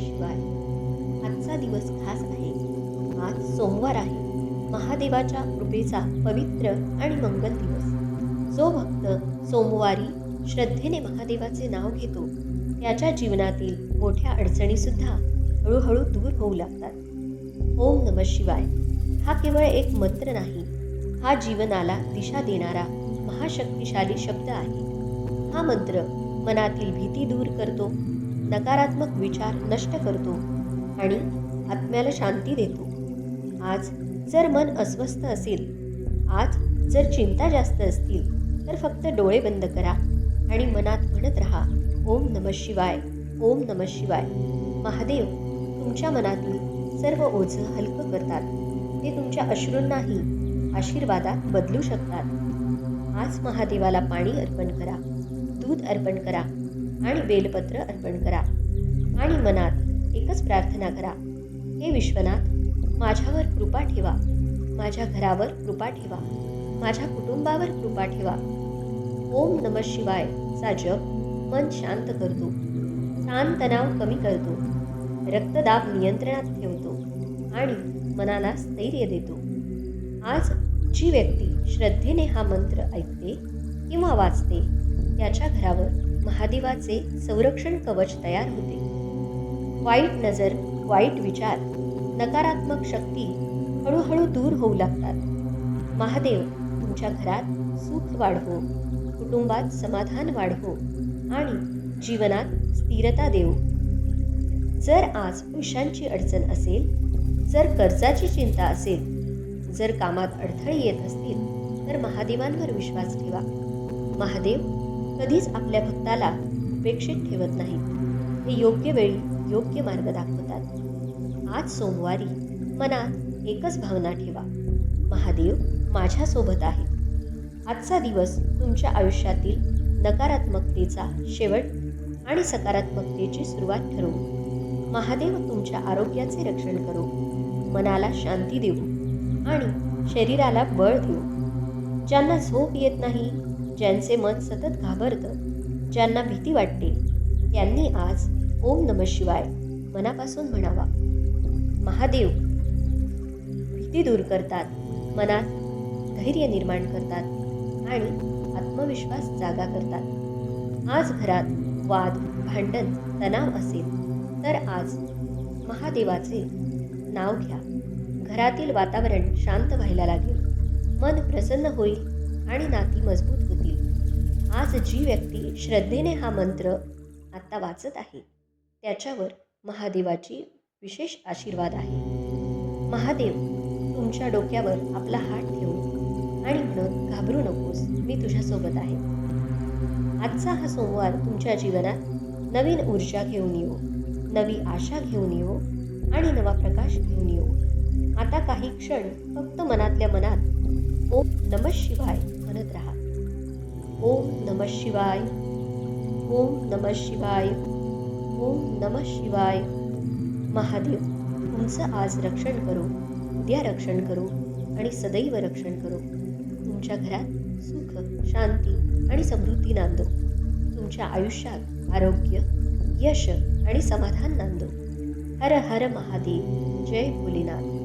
शिवाय आजचा दिवस खास आहे आज सोमवार आहे. महादेवाच्या कृपेचा पवित्र आणि मंगल दिवस. जो भक्त सोमवारी श्रद्धेने महादेवाचे नाव घेतो त्याच्या जीवनातील मोठ्या अडचणीसुद्धा हळूहळू दूर होऊ लागतात. ओम नम शिवाय. हा केवळ एक मंत्र नाही हा जीवनाला दिशा देणारा महाशक्तिशाली शब्द आहे. हा मंत्र मनातील भीती दूर करतो नकारात्मक विचार नष्ट करतो आणि आत्म्याला शांती देतो. आज जर मन अस्वस्थ असेल आज जर चिंता जास्त असतील तर फक्त डोळे बंद करा आणि मनात म्हणत राहा ओम नम शिवाय ओम नम शिवाय. महादेव तुमच्या मनातील सर्व ओझं हलकं करतात. ते तुमच्या अश्रूंनाही आशीर्वादात बदलू शकतात. आज महादेवाला पाणी अर्पण करा दूध अर्पण करा आणि बेलपत्र अर्पण करा. आणि मनात एकच प्रार्थना करा. हे विश्वनाथ माझ्यावर कृपा ठेवा. माझ्या घरावर कृपा ठेवा. माझ्या कुटुंबावर कृपा ठेवा. ओम नम शिवाय चा जप मन शांत करतो. ताण तणाव कमी करतो. रक्तदाब नियंत्रणात ठेवतो. आणि मनाला स्थैर्य देतो. आज जी व्यक्ती श्रद्धेने हा मंत्र ऐकते किंवा वाचते त्याच्या घरावर महादेवाचे संरक्षण कवच तयार होते. वाईट नजर वाईट विचार नकारात्मक शक्ती हळूहळू दूर होऊ लागतात. महादेव तुमच्या घरात सुख वाढवो कुटुंबात समाधान वाढवो आणि जीवनात स्थिरता देऊ जर आज पैशांची अडचण असेल जर कर्जाची चिंता असेल जर कामात अडथळे येत असतील तर महादेवांवर विश्वास ठेवा. महादेव कधीच आपल्या भक्ताला उपेक्षित ठेवत नाही. हे योग्य वेळी योग्य मार्ग दाखवतात. आज सोमवारी मनात एकच भावना ठेवा. महादेव माझ्यासोबत आहे. आजचा दिवस तुमच्या आयुष्यातील नकारात्मकतेचा शेवट आणि सकारात्मकतेची सुरुवात ठरवू. महादेव तुमच्या आरोग्याचे रक्षण करू. मनाला शांती देऊ आणि शरीराला बळ देऊ. ज्यांना झोप येत नाही ज्यांचे मन सतत घाबरतं ज्यांना भीती वाटते त्यांनी आज ओम नम शिवाय मनापासून म्हणावा. महादेव भीती दूर करतात मनात धैर्य निर्माण करतात आणि आत्मविश्वास जागा करतात. आज घरात वाद भांडण तणाव असेल तर आज महादेवाचे नाव घ्या. घरातील वातावरण शांत व्हायला लागेल. मन प्रसन्न होईल आणि नाती मजबूत होतील. आज जी व्यक्ती श्रद्धेने हा मंत्र आत्ता वाचत आहे त्याच्यावर महादेवाची विशेष आशीर्वाद आहे. महादेव तुमच्या डोक्यावर आपला हात ठेवून आणि म्हणत घाबरू नकोस मी तुझ्यासोबत आहे. आजचा हा सोमवार तुमच्या जीवनात नवीन ऊर्जा घेऊन येऊ नवी आशा घेऊन येऊ आणि नवा प्रकाश घेऊन येऊ आता काही क्षण फक्त मनातल्या मनात ओम नम शिवाय म्हणत राहा. ओम नम शिवाय। ओम नम शिवाय। ओम नम शिवाय। महादेव तुमचं आज रक्षण करो उद्या रक्षण करो आणि सदैव रक्षण करो. तुमच्या घरात सुख शांती आणि समृद्धी नांदो. तुमच्या आयुष्यात आरोग्य यश आणि समाधान नांदो. हर हर महादेव जय भोलेनाथ.